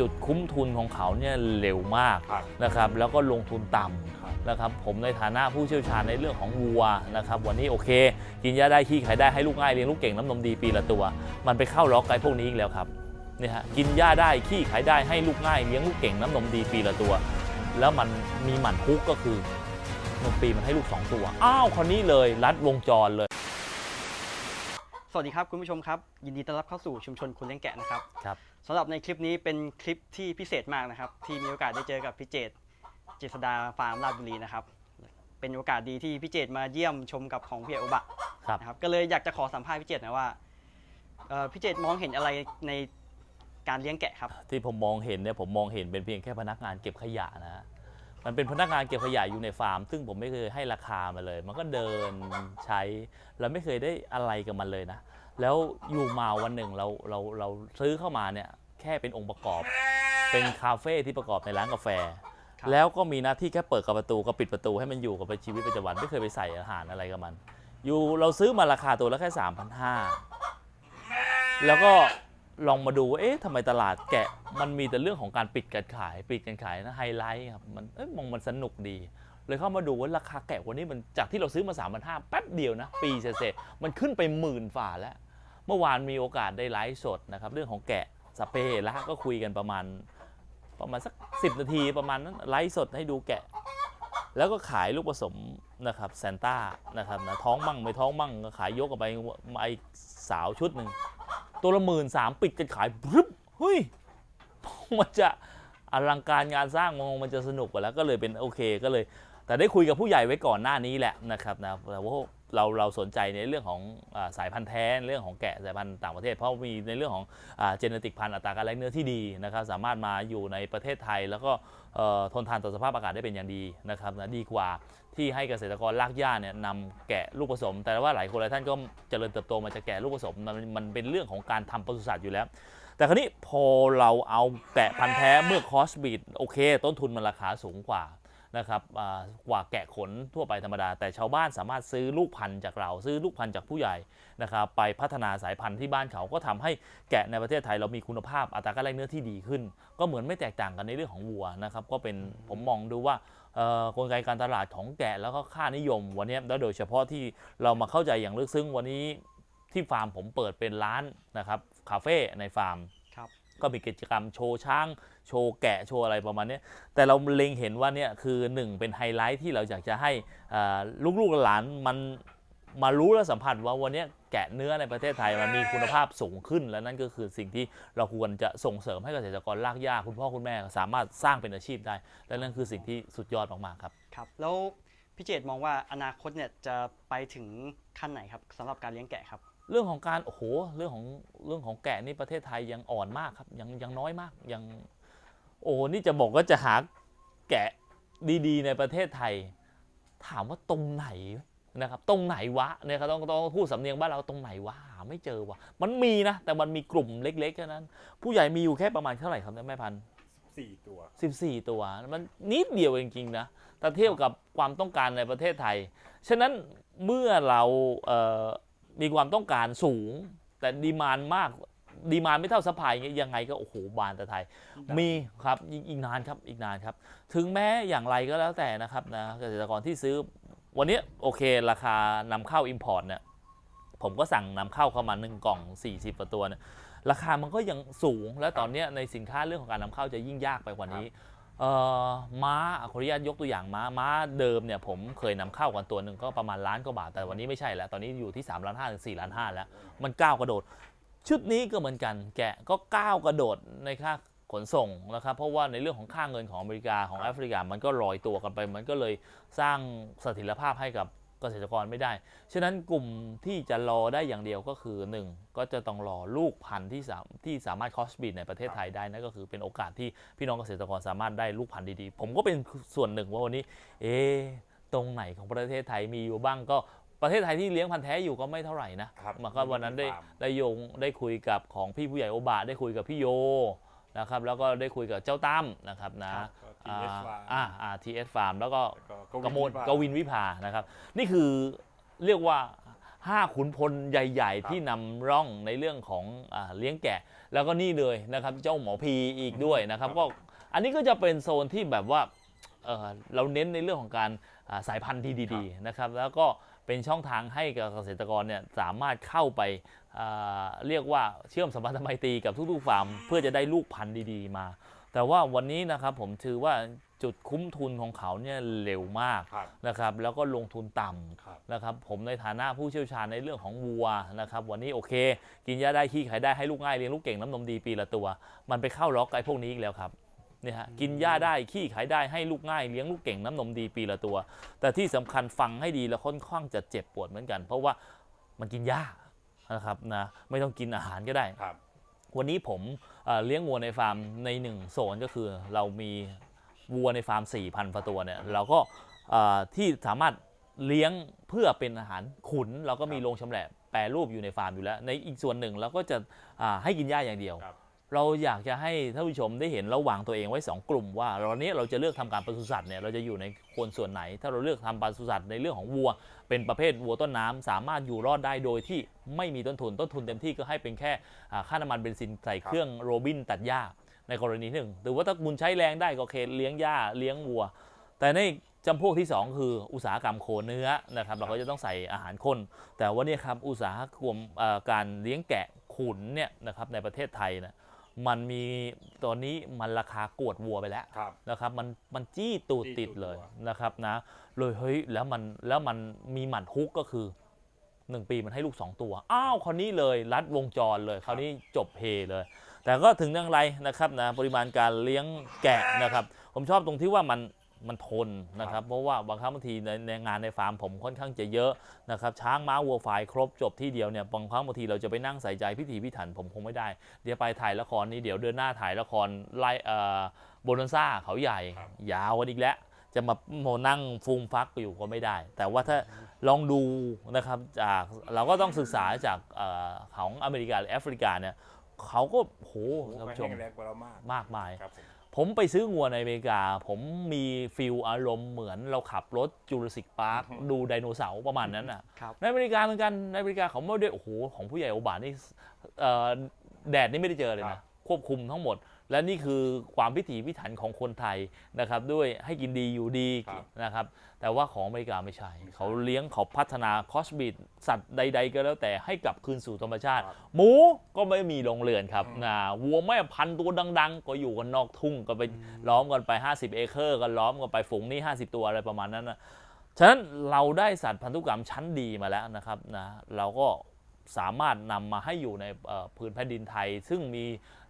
จุดคุ้มทุนของเขาเนี่ยเร็วมากครับนะครับแล้วก็ลงทุนต่ำครับนะครับผมในฐานะผู้เชี่ยวชาญในเรื่องของวัวนะครับวันนี้โอเค กินหญ้าได้ขี้ไข่ได้ให้ลูกง่ายเลี้ยงลูกเก่งน้ำนมดีปีละตัว มันไปเข้าล็อกไอ้พวกนี้อีกแล้วครับเนี่ยฮะกินหญ้าได้ขี้ไข่ได้ให้ลูกง่ายเลี้ยงลูกเก่งน้ำนมดีปีละตัว แล้วมันมีหมันคุกก็คือนมปีมันให้ลูกสองตัว อ้าวคนนี้เลยรัดวงจรเลย สวัสดีครับคุณผู้ชมครับ ยินดีต้อนรับเข้าสู่ชุมชนคุณเลี้ยงแกะนะครับครับ สำหรับในคลิปนี้เป็นคลิปที่พิเศษมากนะครับ ที่มีโอกาสได้เจอกับพี่เจตเจษดาฟาร์มราชบุรีนะครับ เป็นโอกาสดีที่พี่เจตมาเยี่ยมชมกับของพี่เอกโอบะครับ นะครับ ก็เลยอยากจะขอสัมภาษณ์พี่เจตหนะว่าเอ่อพี่เจตมองเห็นอะไรในการเลี้ยงแกะครับ ที่ผมมองเห็นเนี่ยผมมองเห็นเป็นเพียงแค่พนักงานเก็บขยะนะฮะมันเป็นพนักงานเก็บขยะอยู่ในฟาร์ม ซึ่งผมไม่เคยให้ราคามาเลย มันก็เดินใช้ แล้วไม่เคยได้อะไรกับมันเลยนะ แล้วอยู่มาวันหนึ่งเราเราเราซื้อเข้ามาเนี่ยแค่เป็นองค์ประกอบ เป็นคาเฟ่ที่ประกอบในร้านกาแฟครับแล้วก็มีหน้าที่แค่เปิดกับประตูกับปิดประตูให้มันอยู่กับชีวิตประจำวันไม่เคยไปใส่อาหารอะไรกับมัน อยู่เราซื้อมาราคาตัวละแค่3,500แล้วก็ลองมาดูว่าเอ๊ะทำไมตลาดแกะมันมีแต่เรื่องของการปิดการขายปิดการขายนะไฮไลท์ครับมันเอ้ยมองมันสนุกดี เลยเข้ามาดูว่าราคาแกะวันนี้มันจากที่เราซื้อมา3 5 0 0แป๊บเดียวนะ ปีเศษๆมันขึ้นไปหมื่นฝ่าแล้วเมื่อวานมีโอกาสได้ไลฟ์สดนะครับเรื่องของแกะสเปรละก็คุยกันประมาณประมาณสัก 10 นาทีประมาณนั้นไลฟ์สดให้ดูแกะ แล้วก็ขายลูกผสมนะครับแซนต้านะครับนะท้องมั่งไม่ท้องมั่งก็ขายยกออกไปมาอีกสาวชุดหนึ่งตัวละหมื่นสามปิดกันขายรึบเฮ้ยมันจะอลังการงานสร้างมองมันจะสนุกกว่าแล้วก็เลยเป็นโอเคก็เลย แต่ได้คุยกับผู้ใหญ่ไว้ก่อนหน้านี้แหละนะครับนะแต่ว่า เราเราสนใจในเรื่องของอสายพันธุ์แท้เรื่องของแกะสายพันธุ์ต่างประเทศ เพราะมีในเรื่องของเจเนติกพันธุ์อัตราการแลกเนื้อที่ดีนะครับสามารถมาอยู่ในประเทศไทย แล้วก็ทนทานต่อสภาพอากาศได้เป็นอย่างดีนะครับนะดีกว่าที่ให้เกษตรกรลากหญ้าเนี่ยนำแกะลูกผสม แต่ว่าหลายคนหลายท่านก็เจริญเติบโตมาจากแกะลูกผสมมันมันเป็นเรื่องของการทำปศุสัตว์อยู่แล้ว แต่คราวนี้พอเราเอาแกะพันธุ์แท้เมื่อคอสบีดโอเค ต้นทุนมันราคาสูงกว่า นะครับกว่าแกะขนทั่วไปธรรมดา แต่ชาวบ้านสามารถซื้อลูกพันธุ์จากเราซื้อลูกพันธุ์จากผู้ใหญ่นะครับไปพัฒนาสายพันธุ์ที่บ้านเขาก็ทำให้แกะในประเทศไทยเรามีคุณภาพอัตราการแลกเนื้อที่ดีขึ้น ก็เหมือนไม่แตกต่างกันในเรื่องของวัวนะครับก็เป็นผมมองดูว่ากลไกการตลาดของแกะแล้วก็ค่านิยมวันนี้แล้วโดยเฉพาะที่เรามาเข้าใจอย่างลึกซึ้งวันนี้ที่ฟาร์มผมเปิดเป็นร้านนะครับคาเฟ่ในฟาร์ม ก็มีกิจกรรมโชว์ช้าง โชว์แกะโชว์อะไรประมาณนี้แต่เราเล็งเห็นว่าเนี่ยคือหนึ่งเป็นไฮไลท์ที่เราอยากจะให้ลูกๆหลานมันมารู้และสัมผัสว่าวันนี้แกะเนื้อในประเทศไทยมันมีคุณภาพสูงขึ้น และนั่นก็คือสิ่งที่เราควรจะส่งเสริมให้เกษตรกรลากหญ้าคุณพ่อคุณแม่สามารถสร้างเป็นอาชีพได้ และนั่นคือสิ่งที่สุดยอดมากๆครับครับ แล้วพี่เจตมองว่าอนาคตเนี่ยจะไปถึงขั้นไหนครับสำหรับการเลี้ยงแกะครับ เรื่องของการโอ้โหเรื่องของเรื่องของแกะนี่ประเทศไทยยังอ่อนมากครับยังยังน้อยมากยังโอ้นี่จะบอกว่าจะหาแกะดีๆ ในประเทศไทย ถามว่าตรงไหนนะครับตรงไหนวะเนี่ยเขาต้องต้องพูดสำเนียงบ้านเราตรงไหนวะหาไม่เจอวะมันมีนะ แต่มันมีกลุ่มเล็กๆแค่นั้น ผู้ใหญ่มีอยู่แค่ประมาณเท่าไหร่ครับเนี่ยแม่พันธุ์สี่ตัว14ตัว มันนิดเดียวจริงๆนะแต่เทียบกับความต้องการในประเทศไทย ฉะนั้นเมื่อเราเอ่อ มีความต้องการสูง แต่ดีมานมากดีมานไม่เท่าสปายยังไงก็โอ้โหบานแต่ไทย มีครับอีกอีกนานครับอีกนานครับ ถึงแม้อย่างไรก็แล้วแต่นะครับนะเกษตรกรที่ซื้อ วันนี้โอเค ราคานำเข้า Import เนี่ยผมก็สั่งนำเข้าเข้ามาหนึ่งกล่อง 40กว่าตัวเนี่ยราคามันก็ยังสูง และตอนเนี้ยในสินค้าเรื่องของการนำเข้าจะยิ่งยากไปกว่านี้เอ่อ ม้าขออนุญาตยกตัวอย่างม้าม้าเดิมเนี่ยผมเคยนำเข้ากันตัวหนึ่งก็ประมาณล้านกว่าบาทแต่วันนี้ไม่ใช่แล้ว ตอนนี้อยู่ที่3ล้านห้าถึง4ล้านห้าแล้ว มันก้าวกระโดด ชุดนี้ก็เหมือนกัน แกะก็ก้าวกระโดดในค่าขนส่งนะครับเพราะว่าในเรื่องของค่าเงินของอเมริกาของแอฟริกามันก็ลอยตัวกันไป มันก็เลยสร้างเสถียรภาพให้กับ เกษตรกรไม่ได้ ฉะนั้นกลุ่มที่จะรอได้อย่างเดียวก็คือ 1 ก็จะต้องรอลูกพันธุ์ที่สามที่สามารถคอสบีดในประเทศไทยได้นั่นก็คือเป็นโอกาสที่พี่น้องเกษตรกรสามารถได้ลูกพันธุ์ดีๆ ผมก็เป็นส่วนหนึ่งว่าวันนี้ เอ๊ะตรงไหนของประเทศไทยมีอยู่บ้างก็ประเทศไทยที่เลี้ยงพันธุ์แท้อยู่ก็ไม่เท่าไหร่นะครับมันก็วันนั้นได้ฟาร์มได้โยงได้คุยกับของพี่ผู้ใหญ่โอบะได้คุยกับพี่โยนะครับแล้วก็ได้คุยกับเจ้าตั้มนะครับนะ ทีเอสฟาร์มอ่าอ่าทีเอสฟาร์มแล้วก็แล้วกมลวิภากวินวิภานะครับ นี่คือเรียกว่าห้าขุนพลใหญ่ ๆ ที่นำร่องในเรื่องของอาเลี้ยงแกะ แล้วก็นี่เลยนะครับเจ้าหมอพีอีกด้วยนะครับก็อันนี้ก็จะเป็นโซนที่แบบว่าเอ่อเราเน้นในเรื่องของการอ่าสายพันธุ์ที่ดีๆนะครับแล้วก็เป็นช่องทางให้กับเกษตรกรเนี่ยสามารถเข้าไปอ่าเรียกว่าเชื่อมสัมพันธไมตรีกับทุกๆฟาร์ม เพื่อจะได้ลูกพันธุ์ดีๆมา แต่ว่าวันนี้นะครับผมถือว่าจุดคุ้มทุนของเขาเนี่ยเร็วมากครับนะครับแล้วก็ลงทุนต่ำครับนะครับผมในฐานะผู้เชี่ยวชาญในเรื่องของวัวนะครับวันนี้โอเค กินหญ้าได้ขี้ไขได้ให้ลูกง่ายเลี้ยงลูกเก่งน้ำนมดีปีละตัว มันไปเข้าล็อกไอ้พวกนี้อีกแล้วครับเนี่ยฮะกินหญ้าได้ขี้ไขได้ให้ลูกง่ายเลี้ยงลูกเก่งน้ำนมดีปีละตัว แต่ที่สำคัญฟังให้ดีแล้วค่อนข้างจะเจ็บปวดเหมือนกัน เพราะว่ามันกินหญ้านะครับนะไม่ต้องกินอาหารก็ได้ ครับ วันนี้ผมเอ่อเลี้ยงวัวในฟาร์มในหนึ่งโซนก็คือเรามีวัวในฟาร์ม 4,000ตัวตัวเนี่ยเราก็เอ่อที่สามารถเลี้ยงเพื่อเป็นอาหารขุน เราก็มีครับโรงชำแหละแปรรูปอยู่ในฟาร์มอยู่แล้ว ในอีกส่วนหนึ่งเราก็จะอ่าให้กินหญ้าอย่างเดียวครับ เราอยากจะให้ท่านผู้ชมได้เห็นเราวางตัวเองไว้ 2 กลุ่มว่าตอนนี้เราจะเลือกทำการปศุสัตว์เนี่ยเราจะอยู่ในคนส่วนไหน ถ้าเราเลือกทำปศุสัตว์ในเรื่องของวัว เป็นประเภทวัวต้นน้ำสามารถอยู่รอดได้โดยที่ไม่มีต้นทุนต้นทุนเต็มที่ก็ให้เป็นแค่ค่าน้ำมันเบนซินใส่เครื่องโรบินตัดหญ้าในกรณีหนึ่งหรือว่าถ้าคุณใช้แรงได้ก็โอเคเลี้ยงหญ้าเลี้ยงวัว แต่ในจำพวกที่ 2 คืออุตสาหกรรมโคเนื้อนะครับเราก็จะต้องใส่อาหารข้นแต่ว่านี่ครับอุตสาหกรรมการเลี้ยงแกะขุนเนี่ยนะครับในประเทศไทยนะ มันมีตอนนี้มันราคากวดวัวไปแล้วครับ นะครับมันมันจี้ตูดจี้ติดตูดเลยวัวนะครับนะเลยเฮ้ยแล้วมันแล้วมันมีหมันฮุกก็คือ1ปีมันให้ลูก2ตัว อ้าวคราวนี้เลยรัดวงจรเลยคราวนี้จบเพเลย แต่ก็ถึงอย่างไรนะครับนะปริมาณการเลี้ยงแกะนะครับ ผมชอบตรงที่ว่ามัน มันทนนะครับ เพราะว่าบางครั้งบางทีในในงานในฟาร์มผมค่อนข้างจะเยอะนะครับช้างม้าวัวฝ่ายครบจบที่เดียวเนี่ยบางครั้งบางทีเราจะไปนั่งใส่ใจพิถีพิถันผมคงไม่ได้ เดี๋ยวไปถ่ายละครนี้เดี๋ยวเดือนหน้าถ่ายละครไล่เอ่อโบนันซ่าเขาใหญ่ครับยาวกันอีกแล้วจะมาโมนั่งฟูมฟักอยู่ก็ไม่ได้ แต่ว่าถ้าลองดูนะครับจากเราก็ต้องศึกษาจากเออของอเมริกาหรือแอฟริกาเนี่ยเขาก็โหโอ้โหท่านไปผู้ชแห้มงแรงกว่าเรามากมากมายครับ ผมผมไปซื้องัวในอเมริกา ผมมีฟิลอารมณ์เหมือนเราขับรถจูราสสิกพาร์คดูไดโนเสาร์ประมาณนั้นน่ะ ครับ ในอเมริกาเหมือนกัน ในอเมริกาเขาไม่ได้โอ้โห ของผู้ใหญ่โอบานี่เอ่อแดดนี่ไม่ได้เจอเลยครันะบควบคุมทั้งหมด และนี่คือความพิถีพิถันของคนไทยนะครับด้วยให้กินดีอยู่ดีครับนะครับ แต่ว่าของอเมริกาไม่ใช่ เขาเลี้ยงเขาพัฒนาคอสบิดสัตว์ใด ๆ ก็แล้วแต่ให้กลับคืนสู่ธรรมชาติ ครับหมูก็ไม่มีโรงเรือนครับอืมนะวัวแม่พันธุ์ตัวดัง ๆ ก็อยู่กันนอกทุ่งก็ไปล้อมกันไป 50 เอเคอร์กันล้อมกันไปฝูงนี่50 ตัวอะไรประมาณนั้นนะ ฉะนั้นเราได้สัตว์พันธุกรรมชั้นดีมาแล้วนะครับนะเราก็ สามารถนำมาให้อยู่ในเอ่อพื้นแผ่นดินไทย ซึ่งมี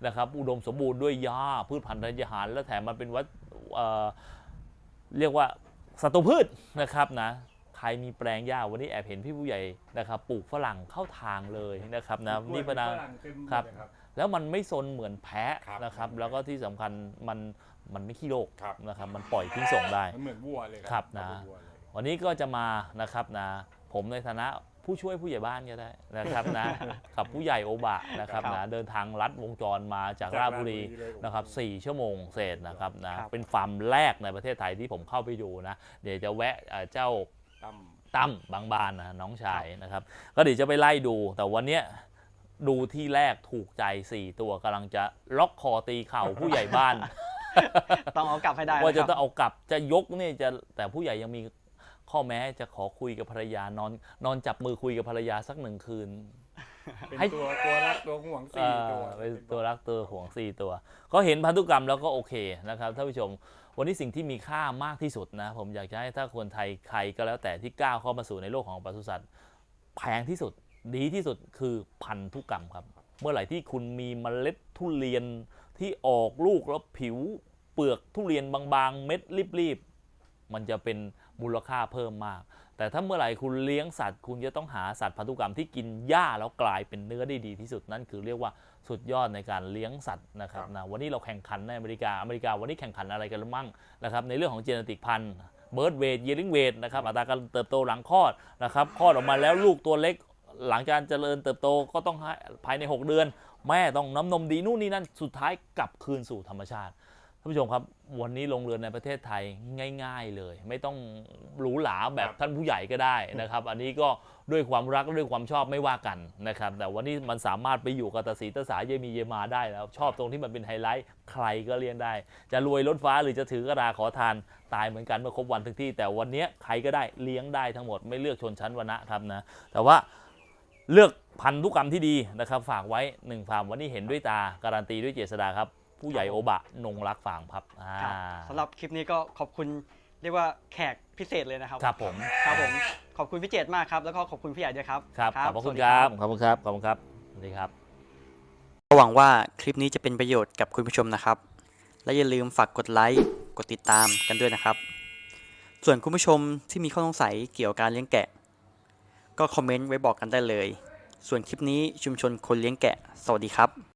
นะครับอุดมสมบูรณ์ด้วยหญ้าพืชพันธุ์ธัญญาหาร และแถมมันเป็นวัตเอ่อเรียกว่าสัตวพืชนะครับนะใครมีแปลงหญ้าวันนี้แอบเห็นพี่ผู้ใหญ่นะครับปลูกฝรั่งเข้าทางเลยนะครับนะนี่พนาฝรั่งเต็มหมดครับเลยครับ แล้วมันไม่ซนเหมือนแพะครับนะครับ แล้วก็ที่สำคัญมันมันไม่ขี้โรคครับนะครับ มันปล่อยทิ้งส่งได้มันเหมือนวัวเลยครับเอานะเป็นวัวเลยวันนี้ก็จะมานะครับนะผมในฐานะ ผู้ช่วยผู้ใหญ่บ้านก็ได้นะครับนะ กับผู้ใหญ่โอบะนะครับนะเดินทางลัดวงจรมาจากราชบุรีเลยนะครับ4ชั่วโมงเศษนะครับนะครับเป็นฟาร์มแรกในประเทศไทยที่ผมเข้าไปดูนะ เดี๋ยวจะแวะเอ่อเจ้าตั้มตั้มบางบานนะน้องชายนะครับ ก็เดี๋ยวจะไปไล่ดูแต่วันเนี้ยดูที่แรกถูกใจ 4 ตัวกำลังจะล็อกคอตีเข่าผู้ใหญ่บ้าน ต้องเอากลับให้ได้ว่าจะนคต้รัอบงเอากลับจะยกเนี่ยจะแต่ผู้ใหญ่ยังมี ข้อแม้จะขอคุยกับภรรยานอนนอนจับมือคุยกับภรรยาสักหนึ่งคืน เป็นให้ ตัวตัวรักตัวห่วงสี่ตัวเอ่อเป็นตัวรักตัวห่วงสี่ตัว ก็เห็นพันธุกรรมแล้วก็โอเคนะครับท่านผู้ชม วันนี้สิ่งที่มีค่ามากที่สุดนะ ผมอยากจะให้ถ้าคนไทยใครก็แล้วแต่ที่ก้าวเข้ามาสู่ในโลกของปศุสัตว์แพงที่สุดดีที่สุดคือพันธุกรรมครับ เมื่อไหร่ที่คุณมีเมล็ดทุเรียนที่ออกลูกแล้วผิว เปลือกทุเรียนบางๆ เม็ดรีบๆ มันจะเป็น มูลค่าเพิ่มมาก แต่ถ้าเมื่อไหร่คุณเลี้ยงสัตว์ คุณจะต้องหาสัตว์พันธุกรรมที่กินหญ้าแล้วกลายเป็นเนื้อได้ดีที่สุดนั่นคือเรียกว่าสุดยอดในการเลี้ยงสัตว์นะครับนะวันนี้เราแข่งขันในอเมริกาอเมริกาวันนี้แข่งขันอะไรกันมั่งนะครับในเรื่องของเจเนติกพันธุ์เบิร์ดเวทเยลิงเวทนะครับอัตราการเติบโตหลังคลอดนะครับคลอดออกมาแล้วลูกตัวเล็กหลังจากเจริญเติบโตก็ต้องให้ภายใน 6 เดือน แม่ต้องน้ำนมดีนู่นนี่นั่นสุดท้ายกลับคืนสู่ธรรมชาติ ท่านผู้ชมครับ วันนี้ลงเรือนในประเทศไทยง่าย ๆเลย ไม่ต้องหรูหราแบบครับท่านผู้ใหญ่ก็ได้นะครับ อันนี้ก็ด้วยความรักและด้วยความชอบไม่ว่ากันนะครับ แต่วันนี้มันสามารถไปอยู่กับตาสีตาสาเยมีเยมาได้แล้ว ชอบตรงที่มันเป็นไฮไลท์ใครก็เลี้ยงได้ จะรวยล้นฟ้าหรือจะถือกระดาขอทานตายเหมือนกันเมื่อครบวันถึงที่ แต่วันนี้ใครก็ได้เลี้ยงได้ทั้งหมดไม่เลือกชนชั้นวรรณะครับนะแต่ว่าเลือกพันธุกรรมที่ดีนะครับ ฝากไว้หนึ่งฟาร์มวันนี้เห็นด้วยตาการันตีด้วยเจษดาครับ ผู้ใหญ่โอบะนงรักฟาร์มครับอ่าครับสำหรับคลิปนี้ก็ขอบคุณเรียกว่าแขกพิเศษเลยนะครับ ครับผมครับผมขอบคุณพี่เจตมากครับแล้วก็ขอบคุณพี่ใหญ่ด้วยครับครับขอบพระสคุวัณสดี ครับขอบคุณครับขอบคุณครับสวัสดีครับ ก็หวังว่าคลิปนี้จะเป็นประโยชน์กับคุณผู้ชมนะครับ และอย่าลืมฝากกดไลค์ กดติดตามกันด้วยนะครับ ส่วนคุณผู้ชมที่มีข้อสงสัยเกี่ยวกับการเลี้ยงแกะ ก็คอมเมนต์ไว้บอกกันได้เลย ส่วนคลิปนี้ชุมชนคนเลี้ยงแกะ สวัสดีครับ